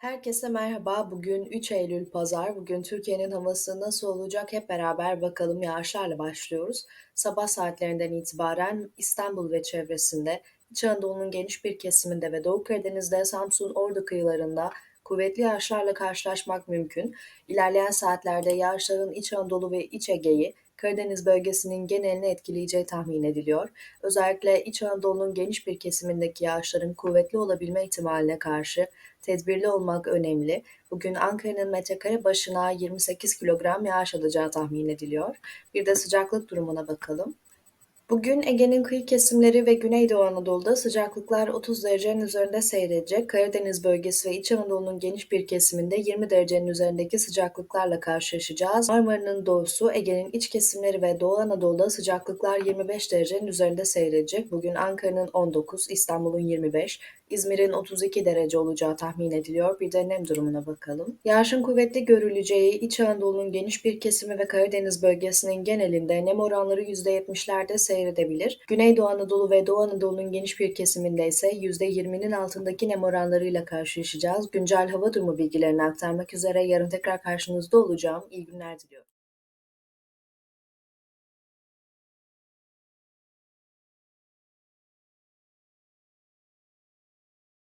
Herkese merhaba. Bugün 3 Eylül Pazar. Bugün Türkiye'nin havası nasıl olacak hep beraber bakalım. Yağışlarla başlıyoruz. Sabah saatlerinden itibaren İstanbul ve çevresinde, İç Anadolu'nun geniş bir kesiminde ve Doğu Karadeniz'de, Samsun, Ordu kıyılarında kuvvetli yağışlarla karşılaşmak mümkün. İlerleyen saatlerde yağışların İç Anadolu ve İç Ege'yi, Karadeniz bölgesinin genelini etkileyeceği tahmin ediliyor. Özellikle İç Anadolu'nun geniş bir kesimindeki yağışların kuvvetli olabilme ihtimaline karşı tedbirli olmak önemli. Bugün Ankara'nın metrekare başına 28 kilogram yağış alacağı tahmin ediliyor. Bir de sıcaklık durumuna bakalım. Bugün Ege'nin kıyı kesimleri ve Güneydoğu Anadolu'da sıcaklıklar 30 derecenin üzerinde seyredecek. Karadeniz bölgesi ve İç Anadolu'nun geniş bir kesiminde 20 derecenin üzerindeki sıcaklıklarla karşılaşacağız. Marmara'nın doğusu, Ege'nin iç kesimleri ve Doğu Anadolu'da sıcaklıklar 25 derecenin üzerinde seyredecek. Bugün Ankara'nın 19, İstanbul'un 25, İzmir'in 32 derece olacağı tahmin ediliyor. Bir de nem durumuna bakalım. Yağışın kuvvetli görüleceği İç Anadolu'nun geniş bir kesimi ve Karadeniz bölgesinin genelinde nem oranları %70'lerde seyredebilir. Güneydoğu Anadolu ve Doğu Anadolu'nun geniş bir kesiminde ise %20'nin altındaki nem oranlarıyla karşılaşacağız. Güncel hava durumu bilgilerini aktarmak üzere yarın tekrar karşınızda olacağım. İyi günler diliyorum.